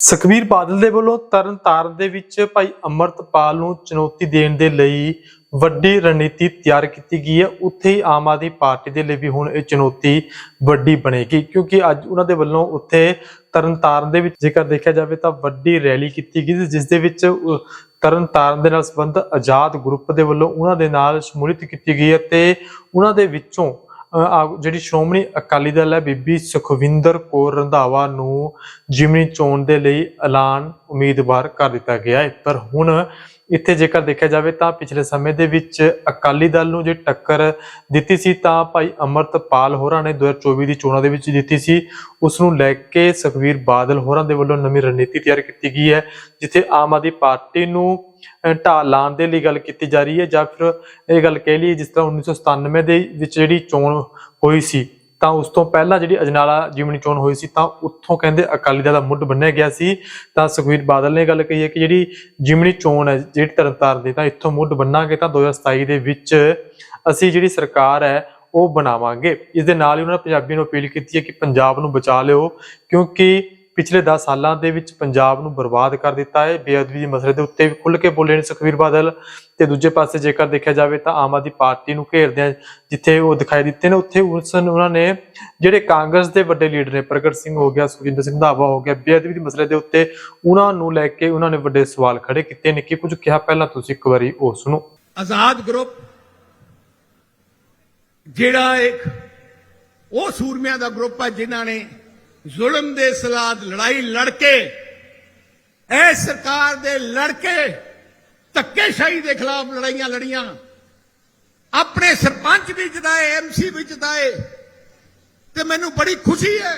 ਸੁਖਬੀਰ ਬਾਦਲ ਦੇ ਵੱਲੋਂ ਤਰਨਤਾਰਨ ਦੇ ਵਿੱਚ ਭਾਈ ਅਮਰਤਪਾਲ ਨੂੰ ਚੁਣੌਤੀ ਦੇਣ ਦੇ ਲਈ ਵੱਡੀ ਰਣਨੀਤੀ ਤਿਆਰ ਕੀਤੀ ਗਈ ਹੈ। ਉੱਥੇ ਹੀ ਆਮ ਆਦਮੀ ਪਾਰਟੀ ਦੇ ਲਈ ਵੀ ਹੁਣ ਇਹ ਚੁਣੌਤੀ ਵੱਡੀ ਬਣੇਗੀ ਕਿਉਂਕਿ ਅੱਜ ਉਹਨਾਂ ਦੇ ਵੱਲੋਂ ਉੱਥੇ ਤਰਨਤਾਰਨ ਦੇ ਵਿੱਚ ਜੇਕਰ ਦੇਖਿਆ ਜਾਵੇ ਤਾਂ ਵੱਡੀ ਰੈਲੀ ਕੀਤੀ ਗਈ ਜਿਸ ਦੇ ਵਿੱਚ ਤਰਨਤਾਰਨ ਦੇ ਨਾਲ ਸੰਬੰਧ ਆਜ਼ਾਦ ਗਰੁੱਪ ਦੇ ਵੱਲੋਂ ਉਹਨਾਂ ਦੇ ਨਾਲ ਸ਼ਮੂਲੀਅਤ ਕੀਤੀ ਗਈ ਹੈ ਤੇ ਉਹਨਾਂ ਦੇ ਵਿੱਚੋਂ ਜਿਹੜੀ ਸ਼੍ਰੋਮਣੀ ਅਕਾਲੀ ਦਲ ਹੈ, ਬੀਬੀ ਸੁਖਵਿੰਦਰ ਕੌਰ ਰੰਧਾਵਾ ਨੂੰ ਜਿਮਨੀ ਚੋਣ ਦੇ ਲਈ ਐਲਾਨ ਉਮੀਦਵਾਰ ਕਰ ਦਿੱਤਾ ਗਿਆ ਹੈ। ਪਰ ਹੁਣ ਇੱਥੇ ਜੇਕਰ ਦੇਖਿਆ ਜਾਵੇ ਤਾਂ ਪਿਛਲੇ ਸਮੇਂ ਦੇ ਵਿੱਚ ਅਕਾਲੀ ਦਲ ਨੂੰ ਜੇ ਟੱਕਰ ਦਿੱਤੀ ਸੀ ਤਾਂ ਭਾਈ ਅਮਰਤਪਾਲ ਹੋਰਾਂ ਨੇ 2024 ਦੀ ਚੋਣਾਂ ਦੇ ਵਿੱਚ ਦਿੱਤੀ ਸੀ। ਉਸ ਨੂੰ ਲੈ ਕੇ ਸੁਖਵੀਰ ਬਾਦਲ ਹੋਰਾਂ ਦੇ ਵੱਲੋਂ ਨਵੀਂ ਰਣਨੀਤੀ ਤਿਆਰ ਕੀਤੀ ਗਈ ਹੈ, ਜਿੱਥੇ ਆਮ ਆਦਮੀ ਪਾਰਟੀ ਨੂੰ ਅਹ, ਢਾਹ ਲਾਉਣ ਦੇ ਲਈ ਗੱਲ ਕੀਤੀ ਜਾ ਰਹੀ ਹੈ ਜਾਂ ਫਿਰ ਇਹ ਗੱਲ ਕਹਿ ਲਈ ਜਿਸ ਤਰ੍ਹਾਂ 1997 ਦੇ ਵਿੱਚ ਜਿਹੜੀ ਚੋਣ ਹੋਈ ਸੀ ਤਾਂ ਉਸ ਤੋਂ ਪਹਿਲਾਂ ਜਿਹੜੀ ਅਜਨਾਲਾ ਜਿਮਨੀ ਚੋਣ ਹੋਈ ਸੀ ਤਾਂ ਉੱਥੋਂ ਕਹਿੰਦੇ ਅਕਾਲੀ ਦਲ ਦਾ ਮੁੱਢ ਬੰਨਿਆ ਗਿਆ ਸੀ। ਤਾਂ ਸੁਖਵੀਰ ਬਾਦਲ ਨੇ ਗੱਲ ਕਹੀ ਹੈ ਕਿ ਜਿਹੜੀ ਜਿਮਨੀ ਚੋਣ ਹੈ ਜਿਹੜੀ ਤਰਨਤਾਰਨ ਦੀ ਤਾਂ ਇੱਥੋਂ ਮੁੱਢ ਬੰਨਾਂਗੇ ਤਾਂ 2027 ਦੇ ਵਿੱਚ ਅਸੀਂ ਜਿਹੜੀ ਸਰਕਾਰ ਹੈ ਉਹ ਬਣਾਵਾਂਗੇ। ਇਸ ਦੇ ਨਾਲ ਹੀ ਉਹਨਾਂ ਨੇ ਪੰਜਾਬੀਆਂ ਨੂੰ ਅਪੀਲ ਕੀਤੀ ਹੈ ਕਿ ਪੰਜਾਬ ਨੂੰ ਬਚਾ ਲਿਓ ਕਿਉਂਕਿ ਪਿਛਲੇ 10 ਸਾਲਾਂ ਦੇ ਵਿੱਚ ਪੰਜਾਬ ਨੂੰ ਬਰਬਾਦ ਕਰ ਦਿੱਤਾ ਹੈ। ਬੇਅਦਬੀ ਦੇ ਮਸਲੇ ਦੇ ਉੱਤੇ ਵੀ ਖੁੱਲ੍ਹ ਕੇ ਬੋਲੇ ਨੇ ਸੁਖਵੀਰ ਬਾਦਲ ਤੇ ਦੂਜੇ ਪਾਸੇ ਜੇਕਰ ਦੇਖਿਆ ਜਾਵੇ ਤਾਂ ਆਮ ਆਦਮੀ ਪਾਰਟੀ ਨੂੰ ਘੇਰਦੇ ਜਿੱਥੇ ਉਹ ਦਿਖਾਈ ਦਿੱਤੇ ਨੇ, ਉੱਥੇ ਉਸ ਉਹਨਾਂ ਨੇ ਜਿਹੜੇ ਕਾਂਗਰਸ ਦੇ ਵੱਡੇ ਲੀਡਰ ਨੇ, ਪ੍ਰਗਟ ਸਿੰਘ ਹੋ ਗਿਆ, ਸੁਖਜਿੰਦਰ ਸਿੰਘ ਧਾਵਾ ਹੋ ਗਿਆ, ਬੇਅਦਬੀ ਦੇ ਮਸਲੇ ਦੇ ਉੱਤੇ ਉਹਨਾਂ ਨੂੰ ਲੈ ਕੇ ਉਹਨਾਂ ਨੇ ਵੱਡੇ ਸਵਾਲ ਖੜੇ ਕੀਤੇ ਨੇ। ਕਿ ਕੁਝ ਕਿਹਾ ਪਹਿਲਾਂ ਤੁਸੀਂ ਇੱਕ ਵਾਰੀ ਉਹ ਸੁਣੋ? ਆਜ਼ਾਦ ਗਰੁੱਪ ਜਿਹੜਾ ਇੱਕ ਉਹ ਸੂਰਮਿਆਂ ਦਾ ਗਰੁੱਪ ਹੈ ਜਿਨ੍ਹਾਂ ਨੇ ਜ਼ੁਲਮ ਦੇ ਸਲਾਦ ਲੜਾਈ ਲੜ ਕੇ ਇਹ ਸਰਕਾਰ ਦੇ ਲੜ ਕੇ ਧੱਕੇਸ਼ਾਹੀ ਦੇ ਖਿਲਾਫ ਲੜਾਈਆਂ ਲੜੀਆਂ। ਆਪਣੇ ਸਰਪੰਚ ਵੀ ਜਿਤਾਏ ਐਮਸੀ ਵੀ ਜਿਤਾਏ, ਤੇ ਮੈਨੂੰ ਬੜੀ ਖੁਸ਼ੀ ਹੈ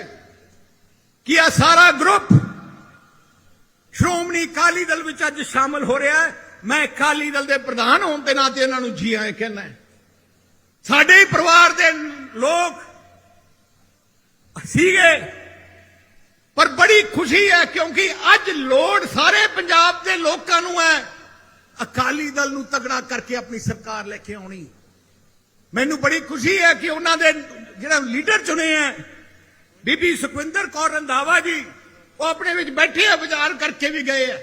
ਕਿ ਇਹ ਸਾਰਾ ਗਰੁੱਪ ਸ਼੍ਰੋਮਣੀ ਅਕਾਲੀ ਦਲ ਵਿੱਚ ਅੱਜ ਸ਼ਾਮਲ ਹੋ ਰਿਹਾ ਹੈ। ਮੈਂ ਅਕਾਲੀ ਦਲ ਦੇ ਪ੍ਰਧਾਨ ਹੋਣ ਦੇ ਨਾਤੇ ਇਹਨਾਂ ਨੂੰ ਜੀ ਆਏ ਕਹਿੰਦਾ ਸਾਡੇ ਹੀ ਪਰਿਵਾਰ ਦੇ ਲੋਕ ਸੀਗੇ। ਪਰ ਬੜੀ ਖੁਸ਼ੀ ਹੈ ਕਿਉਂਕਿ ਅੱਜ ਲੋੜ ਸਾਰੇ ਪੰਜਾਬ ਦੇ ਲੋਕਾਂ ਨੂੰ ਹੈ। ਅਕਾਲੀ ਦਲ ਨੂੰ ਤਗੜਾ ਕਰਕੇ ਆਪਣੀ ਸਰਕਾਰ ਲੈ ਕੇ ਆਉਣੀ। ਮੈਨੂੰ ਬੜੀ ਖੁਸ਼ੀ ਹੈ ਕਿ ਉਹਨਾਂ ਦੇ ਜਿਹੜਾ ਲੀਡਰ ਚੁਣੇ ਹੈ, ਬੀਬੀ ਸੁਖਵਿੰਦਰ ਕੌਰ ਰੰਧਾਵਾ ਜੀ, ਉਹ ਆਪਣੇ ਵਿੱਚ ਬੈਠੇ ਆ ਵਿਚਾਰ ਕਰਕੇ ਵੀ ਗਏ ਆ।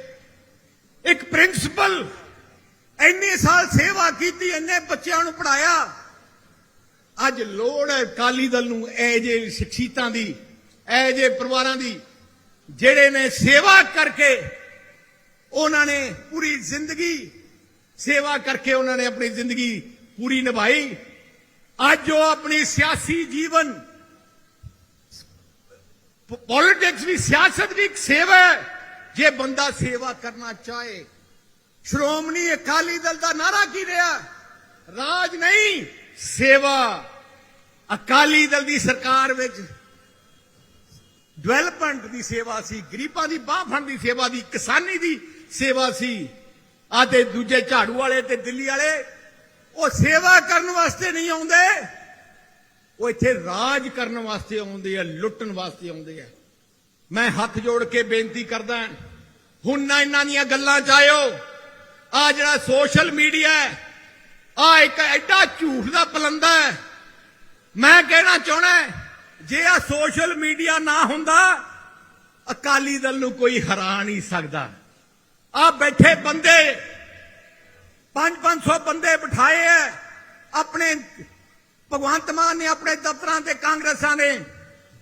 ਇੱਕ ਪ੍ਰਿੰਸੀਪਲ ਇੰਨੇ ਸਾਲ ਸੇਵਾ ਕੀਤੀ, ਇੰਨੇ ਬੱਚਿਆਂ ਨੂੰ ਪੜਾਇਆ ਅੱਜ ਲੋੜ ਹੈ ਅਕਾਲੀ ਦਲ ਨੂੰ ਇਹ ਜੇ ਸ਼ਖਸੀਅਤਾਂ ਦੀ। ਇਹ ਜੇ ਪਰਿਵਾਰਾਂ ਦੀ ਜਿਹੜੇ ਨੇ ਸੇਵਾ ਕਰਕੇ ਉਹਨਾਂ ਨੇ ਪੂਰੀ ਜ਼ਿੰਦਗੀ ਸੇਵਾ ਕਰਕੇ ਉਹਨਾਂ ਨੇ ਆਪਣੀ ਜ਼ਿੰਦਗੀ ਪੂਰੀ ਨਿਭਾਈ, ਅੱਜ ਉਹ ਆਪਣੀ ਸਿਆਸੀ ਜੀਵਨ, ਪੋਲਿਟਿਕਸ ਵੀ ਸਿਆਸਤ ਵੀ ਇੱਕ ਸੇਵਾ ਹੈ, ਜੇ ਬੰਦਾ ਸੇਵਾ ਕਰਨਾ ਚਾਹੇ। ਸ਼੍ਰੋਮਣੀ ਅਕਾਲੀ ਦਲ ਦਾ ਨਾਰਾ ਕੀ ਰਿਹਾ? ਰਾਜ ਨਹੀਂ, ਸੇਵਾ। ਅਕਾਲੀ ਦਲ ਦੀ ਸਰਕਾਰ ਵਿੱਚ ਡਿਵੈਲਪਮੈਂਟ ਦੀ ਸੇਵਾ ਸੀ, ਗਰੀਬਾਂ ਦੀ ਬਾਹ ਫੜਨ ਦੀ ਸੇਵਾ ਦੀ, ਕਿਸਾਨੀ ਦੀ ਸੇਵਾ ਸੀ। ਆ ਤੇ ਦੂਜੇ ਝਾੜੂ ਵਾਲੇ ਤੇ ਦਿੱਲੀ ਵਾਲੇ, ਉਹ ਸੇਵਾ ਕਰਨ ਵਾਸਤੇ ਨਹੀਂ ਆਉਂਦੇ। ਉਹ ਇੱਥੇ ਰਾਜ ਕਰਨ ਵਾਸਤੇ ਆਉਂਦੇ ਆ, ਲੁੱਟਣ ਵਾਸਤੇ ਆਉਂਦੇ ਆ। ਮੈਂ ਹੱਥ ਜੋੜ ਕੇ ਬੇਨਤੀ ਕਰਦਾ ਹੁਣ ਨਾ ਇਹਨਾਂ ਦੀਆਂ ਗੱਲਾਂ ਚ ਆਇਓ। ਆ ਜਿਹੜਾ ਸੋਸ਼ਲ ਮੀਡੀਆ ਹੈ ਆ ਇੱਕ ਐਡਾ ਝੂਠ ਦਾ ਪਲੰਦਾ ਹੈ। ਮੈਂ ਕਹਿਣਾ ਚਾਹਣਾ ਜੇ ਆ ਸੋਸ਼ਲ ਮੀਡੀਆ ਨਾ ਹੁੰਦਾ, ਅਕਾਲੀ ਦਲ ਨੂੰ ਕੋਈ ਹਰਾ ਨਹੀਂ ਸਕਦਾ। ਆ ਬੈਠੇ ਬੰਦੇ 5-500 ਬੰਦੇ ਬਿਠਾਏ ਐ। ਆਪਣੇ ਭਗਵੰਤ ਮਾਨ ਨੇ, ਆਪਣੇ ਦਫ਼ਤਰਾਂ ਤੇ ਕਾਂਗਰਸਾਂ ਨੇ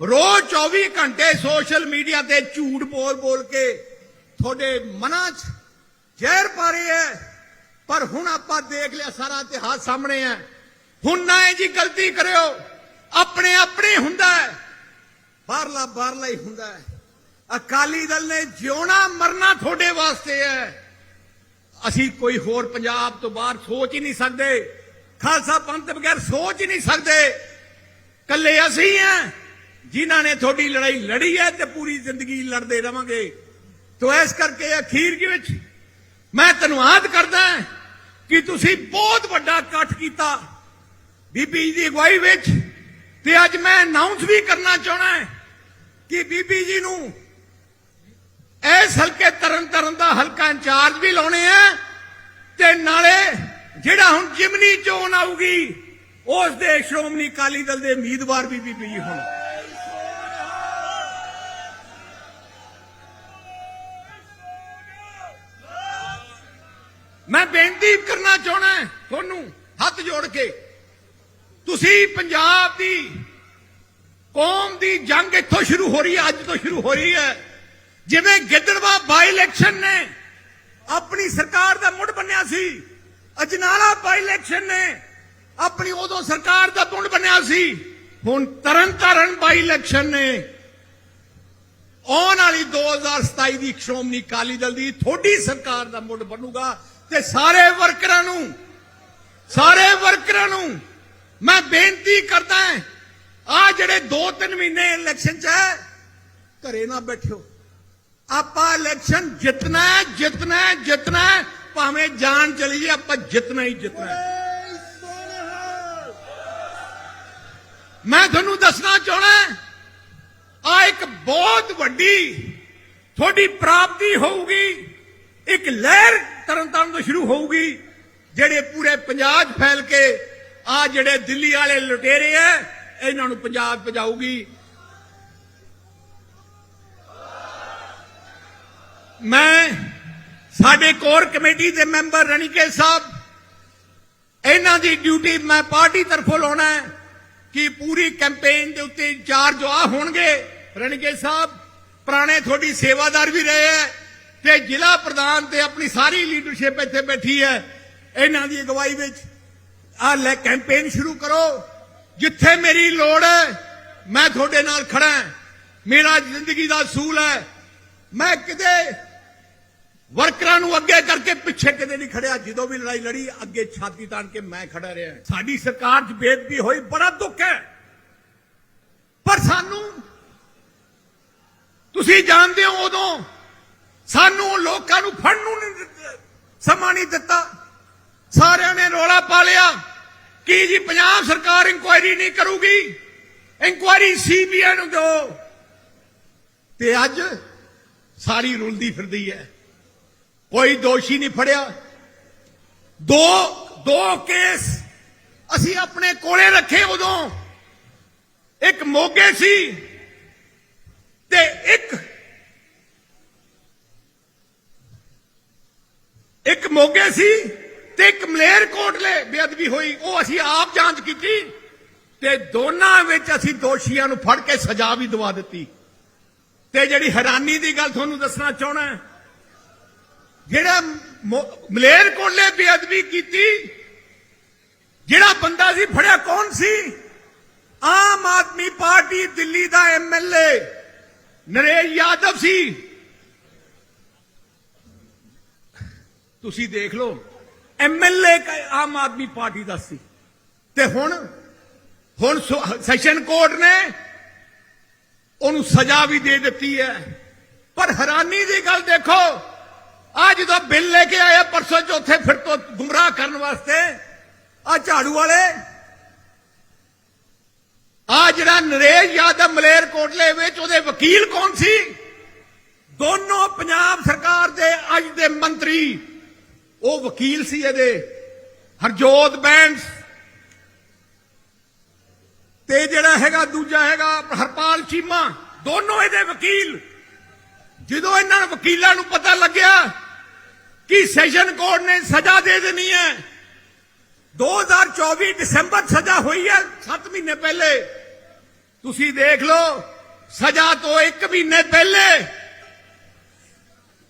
ਰੋਜ਼ 24 ਘੰਟੇ ਸੋਸ਼ਲ ਮੀਡੀਆ ਤੇ ਝੂਠ ਬੋਲ ਬੋਲ ਕੇ ਤੁਹਾਡੇ ਮਨਾਂ 'ਚ ਜ਼ਹਿਰ ਪਾ ਰਹੇ ਐ। ਪਰ ਹੁਣ ਆਪਾਂ ਦੇਖ ਲਿਆ, ਸਾਰਾ ਇਤਿਹਾਸ ਸਾਹਮਣੇ ਹੈ ਹੁਣ ਨਾ ਇਹ ਜੀ ਗਲਤੀ ਕਰਿਓ। ਆਪਣੇ ਆਪਣੇ ਹੁੰਦਾ ਹੈ। ਬਾਹਰਲਾ ਬਾਹਰਲਾ ਹੀ ਹੁੰਦਾ ਹੈ। ਅਕਾਲੀ ਦਲ ਨੇ ਜਿਉਣਾ ਮਰਨਾ ਤੁਹਾਡੇ ਵਾਸਤੇ ਹੈ। ਅਸੀਂ ਕੋਈ ਹੋਰ ਪੰਜਾਬ ਤੋਂ ਬਾਹਰ ਸੋਚ ਹੀ ਨਹੀਂ ਸਕਦੇ। ਖਾਲਸਾ ਪੰਥ ਬਗੈਰ ਸੋਚ ਹੀ ਨਹੀਂ ਸਕਦੇ। ਕੱਲੇ ਅਸੀਂ ਆ ਜਿਨ੍ਹਾਂ ਨੇ ਤੁਹਾਡੀ ਲੜਾਈ ਲੜੀ ਹੈ ਤੇ ਪੂਰੀ ਜ਼ਿੰਦਗੀ ਲੜਦੇ ਰਵਾਂਗੇ। ਤੋ ਇਸ ਕਰਕੇ ਅਖੀਰ ਦੇ ਵਿੱਚ ਮੈਂ ਧੰਨਵਾਦ ਕਰਦਾ ਕਿ ਤੁਸੀਂ ਬਹੁਤ ਵੱਡਾ ਇਕੱਠ ਕੀਤਾ। ਬੀਬੀ ਜੀ ਦੀ ਅਗਵਾਈ ਵਿੱਚ ਤੇ ਅੱਜ ਮੈਂ ਅਨਾਉਂਸ ਵੀ ਕਰਨਾ ਚਾਹਣਾ ਕਿ ਬੀਬੀ ਜੀ ਨੂੰ ਇਸ ਹਲਕੇ ਤਰਨ ਤਰਨ ਦਾ ਹਲਕਾ ਇੰਚਾਰਜ ਵੀ ਲਾਉਣੇ ਆ ਤੇ ਨਾਲੇ ਜਿਹੜਾ ਹੁਣ ਜਿਮਨੀ ਚੋਣ ਆਊਗੀ, ਉਸ ਦੇ ਸ਼੍ਰੋਮਣੀ ਕਾਲੀ ਦਲ ਦੇ ਉਮੀਦਵਾਰ ਵੀ ਬੀਬੀ ਜੀ ਹੁਣ ਮੈਂ ਬੇਨਤੀ ਕਰਨਾ ਚਾਹਣਾ ਤੁਹਾਨੂੰ ਹੱਥ ਜੋੜ ਕੇ ਤੁਸੀਂ ਪੰਜਾਬ ਦੀ ਕੌਮ ਦੀ ਜੰਗ ਇੱਥੋਂ ਸ਼ੁਰੂ ਹੋ ਰਹੀ ਹੈ, ਅੱਜ ਤੋਂ ਸ਼ੁਰੂ ਹੋ ਰਹੀ ਹੈ। ਜਿਵੇਂ ਗਿੱਦੜਵਾ ਬਾਈ ਇਲੈਕਸ਼ਨ ਨੇ, ਆਪਣੀ ਸਰਕਾਰ ਦਾ ਮੁੱਢ ਬੰਨਿਆ ਸੀ, ਅਜਨਾਲਾ ਬਾਈ ਇਲੈਕਸ਼ਨ ਨੇ, ਆਪਣੀ ਉਦੋਂ ਸਰਕਾਰ ਦਾ ਮੁੱਢ ਬੰਨਿਆ ਸੀ, ਹੁਣ ਤਰਨ ਤਰਨਤਾਰਨ ਬਾਈ ਇਲੈਕਸ਼ਨ ਨੇ। ਆਉਣ ਵਾਲੀ 2027 ਦੀ ਸ਼੍ਰੋਮਣੀ ਅਕਾਲੀ ਦਲ ਦੀ ਥੋੜੀ ਸਰਕਾਰ ਦਾ ਮੁੱਢ ਬਣੂਗਾ ਤੇ ਸਾਰੇ ਵਰਕਰਾਂ ਨੂੰ, ਸਾਰੇ ਵਰਕਰਾਂ ਨੂੰ ਮੈਂ ਬੇਨਤੀ ਕਰਦਾ ਹਾਂ, ਆ ਜਿਹੜੇ 2-3 ਮਹੀਨੇ ਇਲੈਕਸ਼ਨ ਚ ਹੈ, ਘਰੇ ਨਾ ਬੈਠਿਓ। ਆਪਾਂ ਇਲੈਕਸ਼ਨ ਜਿੱਤਣਾ ਹੈ ਜਿੱਤਣਾ ਹੈ ਜਿੱਤਣਾ ਹੈ, ਭਾਵੇਂ ਜਾਨ ਚਲੀ ਜੇ ਆਪਾਂ ਜਿੱਤਣਾ ਹੀ ਜਿੱਤਣਾ ਹੈ। ਮੈਂ ਤੁਹਾਨੂੰ ਦੱਸਣਾ ਚਾਹਣਾ ਆ ਇੱਕ ਬਹੁਤ ਵੱਡੀ ਤੁਹਾਡੀ ਪ੍ਰਾਪਤੀ ਹੋਊਗੀ, ਇੱਕ ਲਹਿਰ ਤਰਨਤਾਰਨ ਤੋਂ ਸ਼ੁਰੂ ਹੋਊਗੀ, ਜਿਹੜੇ ਪੂਰੇ ਪੰਜਾਬ 'ਚ ਫੈਲ ਕੇ ਆ ਜਿਹੜੇ ਦਿੱਲੀ ਵਾਲੇ ਲੁਟੇਰੇ ਆ ਇਹਨਾਂ ਨੂੰ ਪੰਜਾਬ ਪਜਾਊਗੀ ਮੈਂ ਸਾਡੇ ਕੋਰ ਕਮੇਟੀ ਦੇ ਮੈਂਬਰ ਰਣੀਕੇ ਸਾਹਿਬ, ਇਹਨਾਂ ਦੀ ਡਿਊਟੀ ਮੈਂ ਪਾਰਟੀ ਤਰਫੋਂ ਲਾਉਣਾ ਹੈ ਕਿ ਪੂਰੀ ਕੈਂਪੇਨ ਦੇ ਉੱਤੇ ਇੰਚਾਰਜ ਆ ਹੋਣਗੇ। ਰਣਗੇ ਸਾਹਿਬ, ਪੁਰਾਣੇ ਤੁਹਾਡੀ ਸੇਵਾਦਾਰ ਵੀ ਰਹੇ ਹੈ ਤੇ ਜ਼ਿਲ੍ਹਾ ਪ੍ਰਧਾਨ ਤੇ ਆਪਣੀ ਸਾਰੀ ਲੀਡਰਸ਼ਿਪ ਇੱਥੇ ਬੈਠੀ ਹੈ ਇਹਨਾਂ ਦੀ ਅਗਵਾਈ ਵਿੱਚ ਆ ਲੈ ਕੈਂਪੇਨ ਸ਼ੁਰੂ ਕਰੋ। ਜਿੱਥੇ ਮੇਰੀ ਲੋੜ ਹੈ, ਮੈਂ ਤੁਹਾਡੇ ਨਾਲ ਖੜਾ ਹਾਂ। ਮੇਰਾ ਜ਼ਿੰਦਗੀ ਦਾ ਅਸੂਲ ਹੈ। ਮੈਂ ਕਿਤੇ ਵਰਕਰਾਂ ਨੂੰ ਅੱਗੇ ਕਰਕੇ ਪਿੱਛੇ ਕਿਤੇ ਨਹੀਂ ਖੜਿਆ। ਜਦੋਂ ਵੀ ਲੜਾਈ ਲੜੀ, ਅੱਗੇ ਛਾਤੀ ਤਾਣ ਕੇ ਮੈਂ ਖੜਾ ਰਿਹਾ ਸਾਡੀ ਸਰਕਾਰ 'ਚ ਬੇਦਬੀ ਹੋਈ, ਬੜਾ ਦੁੱਖ ਹੈ। ਪਰ ਸਾਨੂੰ, ਤੁਸੀਂ ਜਾਣਦੇ ਹੋ ਉਦੋਂ ਸਾਨੂੰ ਲੋਕਾਂ ਨੂੰ ਫੜਨ ਨੂੰ ਸਮਾਂ ਨਹੀਂ ਦਿੱਤਾ। ਸਾਰਿਆਂ ਨੇ ਰੋਲਾ ਪਾ ਲਿਆ। ਕਿ ਜੀ ਪੰਜਾਬ ਸਰਕਾਰ ਇਨਕੁਆਇਰੀ ਨਹੀਂ ਕਰੂਗੀ? ਇਨਕੁਆਇਰੀ ਸੀਬੀਆਈ ਨੂੰ ਦਿਓ। ਤੇ ਅੱਜ ਸਾਰੀ ਰੁਲਦੀ ਫਿਰਦੀ ਹੈ। ਕੋਈ ਦੋਸ਼ੀ ਨਹੀਂ ਫੜਿਆ। ਦੋ ਦੋ ਕੇਸ ਅਸੀਂ ਆਪਣੇ ਕੋਲੇ ਰੱਖੇ ਉਦੋਂ। ਇੱਕ ਮੋਗੇ ਸੀ ਤੇ ਇੱਕ ਇੱਕ ਮੋਗੇ ਸੀ ਤੇ ਇੱਕ ਮਲੇਰ ਕੋਟਲੇ ਬੇਅਦਬੀ ਹੋਈ, ਉਹ ਅਸੀਂ ਆਪ ਜਾਂਚ ਕੀਤੀ ਤੇ ਦੋਨਾਂ ਵਿੱਚ ਅਸੀਂ ਦੋਸ਼ੀਆਂ ਨੂੰ ਫੜ ਕੇ ਸਜ਼ਾ ਵੀ ਦਵਾ ਦਿੱਤੀ। ਤੇ ਜਿਹੜੀ ਹੈਰਾਨੀ ਦੀ ਗੱਲ ਤੁਹਾਨੂੰ ਦੱਸਣਾ ਚਾਹਣਾ ਜਿਹੜਾ ਮਲੇਰ ਕੋਲੇ ਬੇਅਦਬੀ ਕੀਤੀ, ਜਿਹੜਾ ਬੰਦਾ ਸੀ, ਫੜਿਆ ਕੌਣ ਸੀ? ਆਮ ਆਦਮੀ ਪਾਰਟੀ ਦਿੱਲੀ ਦਾ ਐਮਐਲਏ ਨਰੇਸ਼ ਯਾਦਵ ਸੀ। ਤੁਸੀਂ ਦੇਖ ਲਓ ਐਮਐਲਏ ਆਮ ਆਦਮੀ ਪਾਰਟੀ ਦਾ ਸੀ। ਤੇ ਹੁਣ ਹੁਣ ਸੈਸ਼ਨ ਕੋਰਟ ਨੇ ਉਹਨੂੰ ਸਜ਼ਾ ਵੀ ਦੇ ਦਿੱਤੀ ਹੈ। ਪਰ ਹੈਰਾਨੀ ਦੀ ਗੱਲ ਦੇਖੋ ਆ ਜਦੋਂ ਬਿੱਲ ਲੈ ਕੇ ਆਇਆ ਪਰਸੋਂ ਚੌਥੇ ਫਿਰ ਤੋਂ ਗੁੰਮਰਾਹ ਕਰਨ ਵਾਸਤੇ ਆ ਝਾੜੂ ਵਾਲੇ ਆ ਜਿਹੜਾ ਨਰੇਸ਼ ਯਾਦਵ ਮਲੇਰ ਕੋਟਲੇ ਵਿੱਚ ਉਹਦੇ ਵਕੀਲ ਕੌਣ ਸੀ? ਦੋਨੋਂ ਪੰਜਾਬ ਸਰਕਾਰ ਦੇ, ਅੱਜ ਦੇ ਮੰਤਰੀ ਉਹ ਵਕੀਲ ਸੀ ਇਹਦੇ, ਹਰਜੋਤ ਬੈਂਸ। ਤੇ ਜਿਹੜਾ ਹੈਗਾ ਦੂਜਾ ਹੈਗਾ ਹਰਪਾਲ ਚੀਮਾ, ਦੋਨੋਂ ਇਹਦੇ ਵਕੀਲ। ਜਦੋਂ ਇਹਨਾਂ ਵਕੀਲਾਂ ਨੂੰ ਪਤਾ ਲੱਗਿਆ ਕਿ ਸੈਸ਼ਨ ਕੋਰਟ ਨੇ ਸਜ਼ਾ ਦੇ ਦੇਣੀ ਹੈ 2024 ਦਸੰਬਰ ਸਜ਼ਾ ਹੋਈ ਹੈ 7 ਮਹੀਨੇ ਪਹਿਲੇ। ਤੁਸੀਂ ਦੇਖ ਲਓ, ਸਜ਼ਾ ਤੋਂ 1 ਮਹੀਨੇ ਪਹਿਲੇ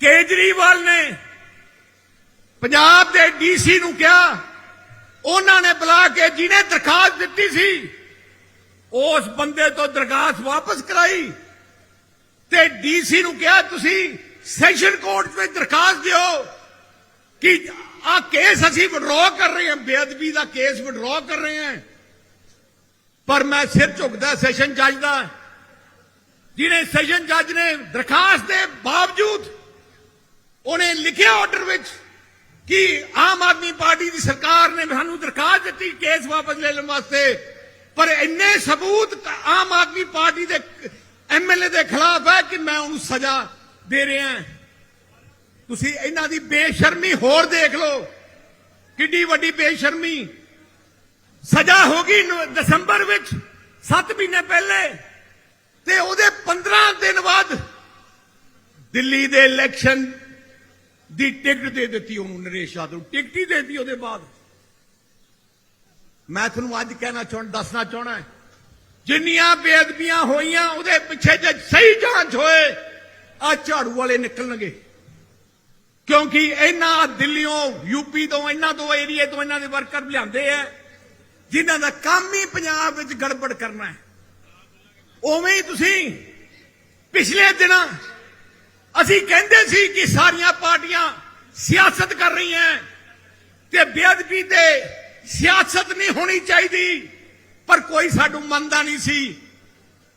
ਕੇਜਰੀਵਾਲ ਨੇ ਪੰਜਾਬ ਦੇ ਡੀਸੀ ਨੂੰ ਕਿਹਾ, ਉਹਨਾਂ ਨੇ ਬੁਲਾ ਕੇ ਜਿਹਨੇ ਦਰਖਾਸਤ ਦਿੱਤੀ ਸੀ, ਉਸ ਬੰਦੇ ਤੋਂ ਦਰਖਾਸਤ ਵਾਪਸ ਕਰਾਈ। ਤੇ ਡੀਸੀ ਨੂੰ ਕਿਹਾ, ਤੁਸੀਂ ਸੈਸ਼ਨ ਕੋਰਟ ਵਿੱਚ ਦਰਖਾਸਤ ਦਿਓ ਕਿ ਆ ਕੇਸ ਅਸੀਂ ਵਿਡਰਾਅ ਕਰ ਰਹੇ ਹਾਂ, ਬੇਅਦਬੀ ਦਾ ਕੇਸ ਵਿਡਰਾਅ ਕਰ ਰਹੇ ਹਾਂ। ਪਰ ਮੈਂ ਸਿਰ ਝੁਕਦਾ, ਸੈਸ਼ਨ ਜੱਜ ਦਾ, ਜਿਹਨੇ ਸੈਸ਼ਨ ਜੱਜ ਨੇ ਦਰਖਾਸਤ ਦੇ ਬਾਵਜੂਦ ਉਹਨੇ ਲਿਖਿਆ ਆਰਡਰ ਵਿੱਚ ਕਿ ਆਮ ਆਦਮੀ ਪਾਰਟੀ ਦੀ ਸਰਕਾਰ ਨੇ ਸਾਨੂੰ ਦਰਖਾਸਤ ਦਿੱਤੀ ਕੇਸ ਵਾਪਸ ਲੈ ਲੈਣ ਵਾਸਤੇ। ਪਰ ਇੰਨੇ ਸਬੂਤ ਆਮ ਆਦਮੀ ਪਾਰਟੀ ਦੇ ਐਮਐਲਏ ਦੇ ਖਿਲਾਫ ਹੈ ਕਿ ਮੈਂ ਉਹਨੂੰ ਸਜ਼ਾ ਦੇ ਰਿਹਾ ਤੁਸੀਂ ਇਹਨਾਂ ਦੀ ਬੇਸ਼ਰਮੀ ਹੋਰ ਦੇਖ ਲਓ। ਕਿੱਡੀ ਵੱਡੀ ਬੇਸ਼ਰਮੀ। ਸਜ਼ਾ ਹੋ ਗਈ ਦਸੰਬਰ ਵਿੱਚ 7 ਮਹੀਨੇ ਪਹਿਲੇ। ਤੇ ਉਹਦੇ 15 ਦਿਨ ਬਾਅਦ ਦਿੱਲੀ ਦੇ ਇਲੈਕਸ਼ਨ ਦੀ ਟਿਕਟ ਦੇ ਦਿੱਤੀ ਉਹਨੂੰ ਨਰੇਸ਼ ਯਾਦਵ। ਟਿਕਟ ਹੀ ਦੇਤੀ ਉਹਦੇ ਬਾਅਦ। ਮੈਂ ਤੁਹਾਨੂੰ ਅੱਜ ਕਹਿਣਾ ਚਾਹਣ ਦੱਸਣਾ ਚਾਹਣਾ ਜਿੰਨੀਆਂ ਬੇਅਦਬੀਆਂ ਹੋਈਆਂ, ਉਹਦੇ ਪਿੱਛੇ ਜੇ ਸਹੀ ਜਾਂਚ ਹੋਏ ਆ ਝਾੜੂ ਵਾਲੇ ਨਿਕਲਣਗੇ। ਕਿਉਂਕਿ ਇਹਨਾਂ ਦਿੱਲੀੋਂ, ਯੂਪੀ ਤੋਂ, ਇਹਨਾਂ ਤੋਂ ਏਰੀਏ ਤੋਂ ਇਹਨਾਂ ਦੇ ਵਰਕਰ ਲਿਆਂਦੇ ਆ, ਜਿਨ੍ਹਾਂ ਦਾ ਕੰਮ ਹੀ ਪੰਜਾਬ ਵਿੱਚ ਗੜਬੜ ਕਰਨਾ ਹੈ। ਉਵੇਂ ਹੀ ਤੁਸੀਂ ਪਿਛਲੇ ਦਿਨਾਂ ਅਸੀਂ ਕਹਿੰਦੇ ਸੀ ਕਿ ਸਾਰੀਆਂ ਪਾਰਟੀਆਂ ਸਿਆਸਤ ਕਰ ਰਹੀਆਂ ਤੇ ਬੇਅਦਬੀ ਤੇ ਸਿਆਸਤ ਨਹੀਂ ਹੋਣੀ ਚਾਹੀਦੀ ਪਰ ਕੋਈ ਸਾਡੂ ਮੰਨਦਾ ਨਹੀਂ ਸੀ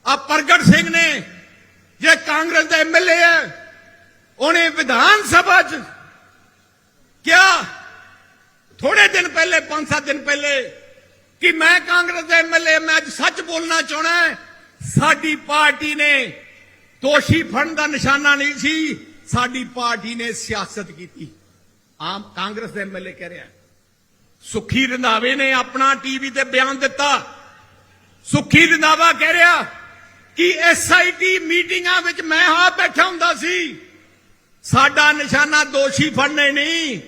ਆ ਪ੍ਰਗਟ ਸਿੰਘ ਨੇ ਜੇ ਕਾਂਗਰਸ ਦਾ ਐਮਐਲਏ ਹੈ ਉਹਨੇ ਵਿਧਾਨ ਸਭਾ 'ਚ ਕਿਹਾ ਥੋੜੇ ਦਿਨ ਪਹਿਲੇ 5-7 ਦਿਨ ਪਹਿਲੇ ਕਿ ਮੈਂ ਕਾਂਗਰਸ ਦਾ ਐਮਐਲਏ ਮੈਂ ਅੱਜ ਸੱਚ ਬੋਲਣਾ ਚਾਹਣਾ ਹੈ ਸਾਡੀ ਪਾਰਟੀ ਨੇ ਦੋਸ਼ੀ ਫੜਨ ਦਾ ਨਿਸ਼ਾਨਾ ਨਹੀਂ ਸੀ। ਸਾਡੀ ਪਾਰਟੀ ਨੇ ਸਿਆਸਤ ਕੀਤੀ। ਆਮ ਕਾਂਗਰਸ ਦੇ ਐਮਐਲਏ ਕਹਿ ਰਿਹਾ ਸੁਖੀ ਰੰਧਾਵੇ ਨੇ ਆਪਣਾ ਟੀਵੀ ਤੇ ਬਿਆਨ ਦਿੱਤਾ। ਸੁਖੀ ਰੰਧਾਵਾ ਕਹਿ ਰਿਹਾ ਕਿ ਐਸਆਈਟੀ ਮੀਟਿੰਗਾਂ ਵਿੱਚ ਮੈਂ ਆ ਬੈਠਾ ਹੁੰਦਾ ਸੀ। ਸਾਡਾ ਨਿਸ਼ਾਨਾ ਦੋਸ਼ੀ ਫੜਨੇ ਨਹੀਂ।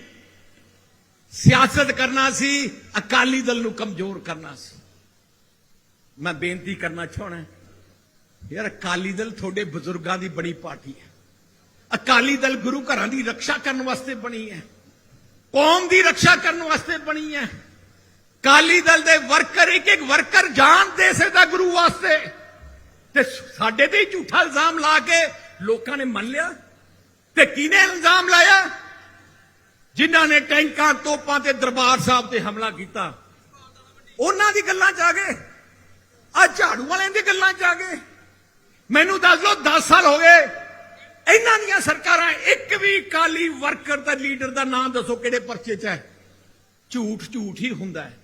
ਸਿਆਸਤ ਕਰਨਾ ਸੀ, ਅਕਾਲੀ ਦਲ ਨੂੰ ਕਮਜ਼ੋਰ ਕਰਨਾ ਸੀ। ਮੈਂ ਬੇਨਤੀ ਕਰਨਾ ਚਾਹਣਾ ਯਾਰ ਅਕਾਲੀ ਦਲ ਤੁਹਾਡੇ ਬਜ਼ੁਰਗਾਂ ਦੀ ਬੜੀ ਪਾਰਟੀ ਹੈ। ਅਕਾਲੀ ਦਲ ਗੁਰੂ ਘਰਾਂ ਦੀ ਰੱਖਿਆ ਕਰਨ ਵਾਸਤੇ ਬਣੀ ਹੈ। ਕੌਮ ਦੀ ਰੱਖਿਆ ਕਰਨ ਵਾਸਤੇ ਬਣੀ ਹੈ। ਅਕਾਲੀ ਦਲ ਦੇ ਵਰਕਰ, ਇੱਕ ਇੱਕ ਵਰਕਰ ਜਾਨ ਦੇ ਸਕਦਾ ਗੁਰੂ ਵਾਸਤੇ। ਤੇ ਸਾਡੇ ਤੇ ਹੀ ਝੂਠਾ ਇਲਜ਼ਾਮ ਲਾ ਕੇ ਲੋਕਾਂ ਨੇ ਮੰਨ ਲਿਆ। ਤੇ ਕਿਹਨੇ ਇਲਜ਼ਾਮ ਲਾਇਆ? ਜਿਨ੍ਹਾਂ ਨੇ ਟੈਂਕਾਂ, ਤੋਪਾਂ ਤੇ ਦਰਬਾਰ ਸਾਹਿਬ ਤੇ ਹਮਲਾ ਕੀਤਾ। ਉਹਨਾਂ ਦੀ ਗੱਲਾਂ ਚ ਆ ਗਏ। ਆ ਝਾੜੂ ਵਾਲਿਆਂ ਦੀ ਗੱਲਾਂ ਚ ਆ ਗਏ। ਮੈਨੂੰ ਦੱਸ ਲਓ 10 ਸਾਲ ਹੋ ਗਏ। ਇਹਨਾਂ ਦੀਆਂ ਸਰਕਾਰਾਂ, ਇੱਕ ਵੀ ਕਾਲੀ ਵਰਕਰ ਦਾ, ਲੀਡਰ ਦਾ ਨਾਮ ਦੱਸੋ ਕਿਹੜੇ ਪਰਚੇ 'ਚ ਹੈ। ਝੂਠ ਝੂਠ ਹੀ ਹੁੰਦਾ ਹੈ।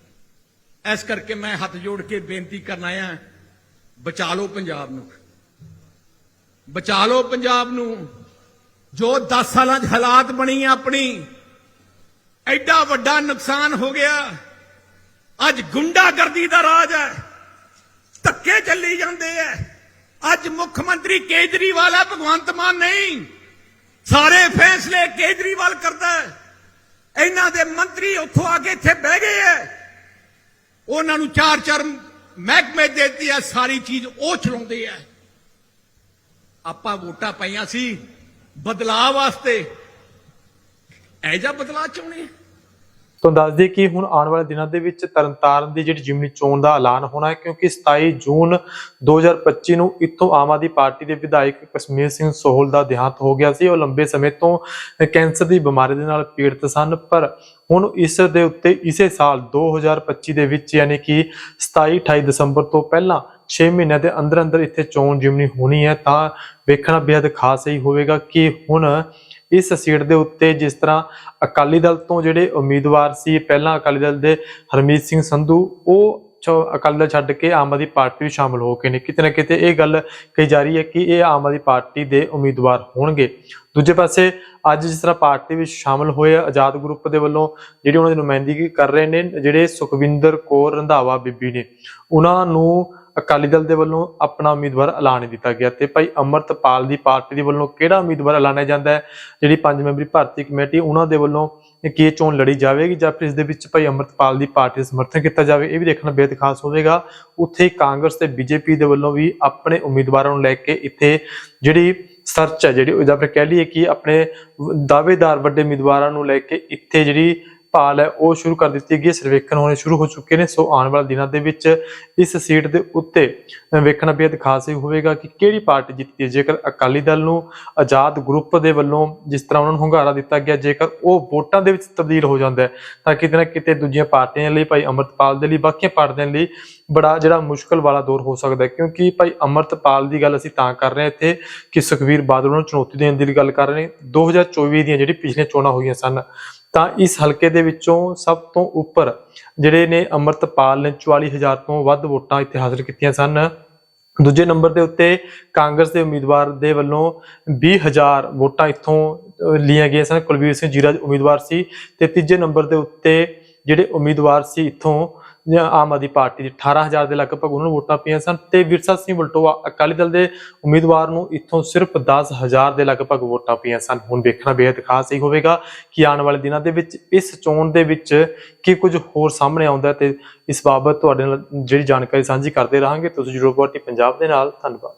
ਇਸ ਕਰਕੇ ਮੈਂ ਹੱਥ ਜੋੜ ਕੇ ਬੇਨਤੀ ਕਰਨ ਆਇਆ ਬਚਾ ਲਓ ਪੰਜਾਬ ਨੂੰ। ਬਚਾ ਲਓ ਪੰਜਾਬ ਨੂੰ। ਜੋ 10 ਸਾਲਾਂ 'ਚ ਹਾਲਾਤ ਬਣੀ ਆਪਣੀ, ਐਡਾ ਵੱਡਾ ਨੁਕਸਾਨ ਹੋ ਗਿਆ। ਅੱਜ ਗੁੰਡਾਗਰਦੀ ਦਾ ਰਾਜ ਹੈ। ਧੱਕੇ ਚੱਲੀ ਜਾਂਦੇ ਐ ਅੱਜ ਮੁੱਖ ਮੰਤਰੀ ਕੇਜਰੀਵਾਲ ਹੈ ਭਗਵੰਤ ਮਾਨ ਨਹੀਂ। ਸਾਰੇ ਫੈਸਲੇ ਕੇਜਰੀਵਾਲ ਕਰਦਾ ਹੈ। ਇਹਨਾਂ ਦੇ ਮੰਤਰੀ ਉੱਥੋਂ ਆ ਕੇ ਇੱਥੇ ਬਹਿ ਗਏ ਐ ਉਹਨਾਂ ਨੂੰ ਚਾਰ ਚਾਰ ਮਹਿਕਮੇ ਦੇ ਦਿੱਤੀ ਐ ਸਾਰੀ ਚੀਜ਼ ਉਹ ਚਲਾਉਂਦੇ ਐ ਆਪਾਂ ਵੋਟਾਂ ਪਾਈਆਂ ਸੀ, ਬਦਲਾਅ ਵਾਸਤੇ। ਐਜਾ ਬਦਲਾਅ ਚਾਹੁੰਦੇ ਆ? ਤੁਹਾਨੂੰ ਦੱਸ ਦਈਏ ਕਿ ਹੁਣ ਆਉਣ ਵਾਲੇ ਦਿਨਾਂ ਦੇ ਵਿੱਚ ਤਰਨਤਾਰਨ ਦੀ ਜਿਹੜੀ ਜਿਮਨੀ ਚੋਣ ਦਾ ਐਲਾਨ ਹੋਣਾ ਹੈ, ਕਿਉਂਕਿ 27 ਜੂਨ 2025 ਨੂੰ ਇੱਥੋਂ ਆਮ ਆਦਮੀ ਪਾਰਟੀ ਦੇ ਵਿਧਾਇਕ ਕਸ਼ਮੀਰ ਸਿੰਘ ਸੋਹਲ ਦਾ ਦੇਹਾਂਤ ਹੋ ਗਿਆ ਸੀ। ਉਹ ਲੰਬੇ ਸਮੇਂ ਤੋਂ ਕੈਂਸਰ ਦੀ ਬਿਮਾਰੀ ਦੇ ਨਾਲ ਪੀੜਤ ਸਨ, ਪਰ ਹੁਣ ਇਸ ਦੇ ਉੱਤੇ ਇਸੇ ਸਾਲ 2025 ਦੇ ਵਿੱਚ ਯਾਨੀ ਕਿ 27 28 ਦਸੰਬਰ ਤੋਂ ਪਹਿਲਾਂ 6 ਮਹੀਨਿਆਂ ਦੇ ਅੰਦਰ ਅੰਦਰ ਇੱਥੇ ਚੋਣ ਜਿਮਨੀ ਹੋਣੀ ਹੈ, ਤਾਂ ਵੇਖਣਾ ਬੇहद ਖਾਸ ਹੀ ਹੋਵੇਗਾ ਕਿ ਹੁਣ ਇਸ ਸੀਟ ਦੇ ਉੱਤੇ ਜਿਸ ਤਰ੍ਹਾਂ ਅਕਾਲੀ ਦਲ ਤੋਂ ਜਿਹੜੇ ਉਮੀਦਵਾਰ ਸੀ, ਪਹਿਲਾਂ ਅਕਾਲੀ ਦਲ ਦੇ ਹਰਮੀਤ ਸਿੰਘ ਸੰਧੂ, ਉਹ ਅਕਾਲੀ ਦਲ ਛੱਡ ਕੇ ਆਮ ਆਦਮੀ ਪਾਰਟੀ ਵਿੱਚ ਸ਼ਾਮਲ ਹੋ ਕੇ ਨੇ। ਕਿਤੇ ਨਾ ਕਿਤੇ ਇਹ ਗੱਲ ਕਹੀ ਜਾ ਰਹੀ ਹੈ ਕਿ ਇਹ ਆਮ ਆਦਮੀ ਪਾਰਟੀ ਦੇ ਉਮੀਦਵਾਰ ਹੋਣਗੇ। ਦੂਜੇ ਪਾਸੇ ਅੱਜ ਜਿਸ ਤਰ੍ਹਾਂ ਪਾਰਟੀ ਵਿੱਚ ਸ਼ਾਮਲ ਹੋਏ ਆਜ਼ਾਦ ਗਰੁੱਪ ਦੇ ਵੱਲੋਂ ਜਿਹੜੀ ਉਹਨਾਂ ਦੀ ਨੁਮਾਇੰਦਗੀ ਕਰ ਰਹੇ ਨੇ, ਜਿਹੜੇ ਸੁਖਵਿੰਦਰ ਕੌਰ ਰੰਧਾਵਾ ਬੀਬੀ ਨੇ, ਉਹਨਾਂ ਨੂੰ ਅਕਾਲੀ ਦਲ ਦੇ ਵੱਲੋਂ ਆਪਣਾ ਉਮੀਦਵਾਰ ਐਲਾਨ ਦਿੱਤਾ ਗਿਆ ਤੇ ਭਾਈ ਅਮਰਤਪਾਲ ਦੀ ਪਾਰਟੀ ਦੇ ਵੱਲੋਂ ਕਿਹੜਾ ਉਮੀਦਵਾਰ ਐਲਾਨਿਆ ਜਾਂਦਾ ਹੈ? ਜਿਹੜੀ ਪੰਜ ਮੈਂਬਰੀ ਭਾਰਤੀ ਕਮੇਟੀ, ਉਹਨਾਂ ਦੇ ਵੱਲੋਂ ਕੀ ਚੋਣ ਲੜੀ ਜਾਵੇਗੀ ਜਾਂ ਫਿਰ ਇਸ ਦੇ ਵਿੱਚ ਭਾਈ ਅਮਰਤਪਾਲ ਦੀ ਪਾਰਟੀ ਦਾ ਸਮਰਥਨ ਕੀਤਾ ਜਾਵੇ, ਇਹ ਵੀ ਦੇਖਣਾ ਬੇਹੱਦ ਖਾਸ ਹੋਵੇਗਾ ਉੱਥੇ ਹੀ ਕਾਂਗਰਸ ਤੇ ਬੀਜੇਪੀ ਦੇ ਵੱਲੋਂ ਵੀ ਆਪਣੇ ਉਮੀਦਵਾਰਾਂ ਨੂੰ ਲੈ ਕੇ ਇੱਥੇ ਜਿਹੜੀ ਸਰਚ ਹੈ, ਜਿਹੜੀ ਜਾਂ ਫਿਰ ਕਹਿ ਲਈਏ ਕਿ ਆਪਣੇ ਦਾਅਵੇਦਾਰ ਵੱਡੇ ਉਮੀਦਵਾਰਾਂ ਨੂੰ ਲੈ ਕੇ ਇੱਥੇ ਜਿਹੜੀ ਭਾਲ ਹੈ, ਉਹ ਸ਼ੁਰੂ ਕਰ ਦਿੱਤੀ ਗਈ ਸਰਵੇਖਣ ਹੋਣੇ ਸ਼ੁਰੂ ਹੋ ਚੁੱਕੇ ਨੇ। ਸੋ ਆਉਣ ਵਾਲੇ ਦਿਨਾਂ ਦੇ ਵਿੱਚ ਇਸ ਸੀਟ ਦੇ ਉੱਤੇ ਵੇਖਣਾ ਬੇहद ਖਾਸ ਹੀ ਹੋਵੇਗਾ ਕਿ ਕਿਹੜੀ ਪਾਰਟੀ ਜਿੱਤਦੀ ਹੈ। ਜੇਕਰ ਅਕਾਲੀ ਦਲ ਨੂੰ ਆਜ਼ਾਦ ਗਰੁੱਪ ਦੇ ਵੱਲੋਂ ਜਿਸ ਤਰ੍ਹਾਂ ਉਹਨਾਂ ਨੂੰ ਹੁੰਗਾਰਾ ਦਿੱਤਾ ਗਿਆ, ਜੇਕਰ ਉਹ ਵੋਟਾਂ ਦੇ ਵਿੱਚ ਤਬਦੀਲ ਹੋ ਜਾਂਦਾ ਹੈ, ਤਾਂ ਕਿਤੇ ਨਾ ਕਿਤੇ ਦੂਜੀਆਂ ਪਾਰਟੀਆਂ ਲਈ, ਭਾਈ ਅਮਰਤਪਾਲ ਦੇ ਲਈ, ਬਾਕੀਆਂ ਪਾਰਟੀਆਂ ਲਈ ਬੜਾ ਜਿਹੜਾ ਮੁਸ਼ਕਲ ਵਾਲਾ ਦੌਰ ਹੋ ਸਕਦਾ ਹੈ। ਕਿਉਂਕਿ ਭਾਈ ਅਮਰਤਪਾਲ ਦੀ ਗੱਲ ਅਸੀਂ ਤਾਂ ਕਰ ਰਹੇ ਹਾਂ ਇੱਥੇ ਕਿ ਸੁਖਵੀਰ ਬਾਦਲ ਨੂੰ ਚੁਣੌਤੀ ਦੇਣ ਦੀ ਗੱਲ ਕਰ ਰਹੇ ਨੇ। 2024 ਦੀਆਂ ਜਿਹੜੀ ਪਿਛਲੀਆਂ ਚੋਣਾਂ ਹੋਈਆਂ ਸਨ ਤਾਂ ਇਸ ਹਲਕੇ ਦੇ ਵਿੱਚੋਂ ਸਭ ਤੋਂ ਉੱਪਰ ਜਿਹੜੇ ਨੇ ਅਮਰਤਪਾਲ ਨੇ 44000 ਤੋਂ ਵੱਧ ਵੋਟਾਂ ਇੱਥੇ ਹਾਸਲ ਕੀਤੀਆਂ ਸਨ। ਦੂਜੇ ਨੰਬਰ ਦੇ ਉੱਤੇ ਕਾਂਗਰਸ ਦੇ ਉਮੀਦਵਾਰ ਦੇ ਵੱਲੋਂ 20000 ਵੋਟਾਂ ਇੱਥੋਂ ਅਹ, ਲਈਆਂ ਗਈਆਂ ਸਨ। ਕੁਲਵੀਰ ਸਿੰਘ ਜੀਰਾ ਉਮੀਦਵਾਰ ਸੀ ਤੇ ਤੀਜੇ ਨੰਬਰ ਦੇ ਉੱਤੇ ਜਿਹੜੇ ਉਮੀਦਵਾਰ ਸੀ ਇੱਥੋਂ ਆਮ ਆਦਮੀ ਪਾਰਟੀ ਦੀ 18000 ਦੇ ਲਗਭਗ ਉਹਨਾਂ ਨੂੰ ਵੋਟਾਂ ਪਈਆਂ ਸਨ ਤੇ ਵਿਰਸਾ ਸਿੰਘ ਵਲਟੋਆ ਅਕਾਲੀ ਦਲ ਦੇ ਉਮੀਦਵਾਰ ਨੂੰ ਇੱਥੋਂ ਸਿਰਫ 10000 ਦੇ ਲਗਭਗ ਵੋਟਾਂ ਪਈਆਂ ਸਨ। ਹੁਣ ਵੇਖਣਾ ਬੇहद ਖਾਸ ਹੀ ਹੋਵੇਗਾ ਕਿ ਆਉਣ ਵਾਲੇ ਦਿਨਾਂ ਦੇ ਵਿੱਚ ਇਸ ਚੋਣ ਦੇ ਵਿੱਚ ਕੀ ਕੁਝ ਹੋਰ ਸਾਹਮਣੇ ਆਉਂਦਾ ਹੈ ਤੇ ਇਸ ਬਾਬਤ ਤੁਹਾਡੇ ਨਾਲ ਜਿਹੜੀ ਜਾਣਕਾਰੀ ਸਾਂਝੀ ਕਰਦੇ ਰਹਾਂਗੇ। ਤੁਸੀਂ ਜਰੂਰ ਪਾਰਟੀ ਪੰਜਾਬ ਦੇ ਨਾਲ। ਧੰਨਵਾਦ।